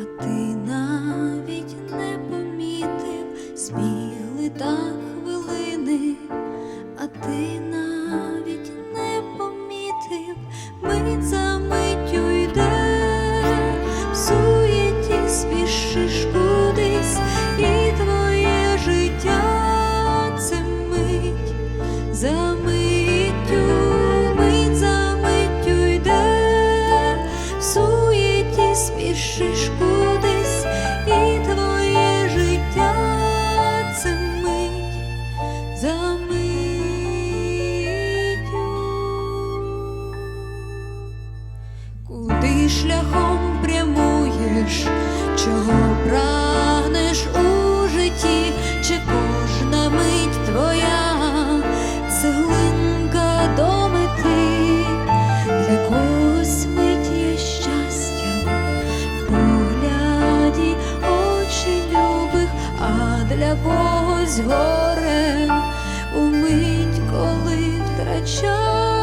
а ти навіть не помітив, збігли та хвилини, а ти навіть не помітив, мить за миттю йде, в суєті спішиш кудись, і твоє життя це мить. За миттю, мить шляхом прямуєш, чого прагнеш у житті, чи кожна мить твоя цеглинка до мети, для когось мить є щастя, в погляді очі любих, а для когось горе у мить, коли втрачаєш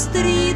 серці,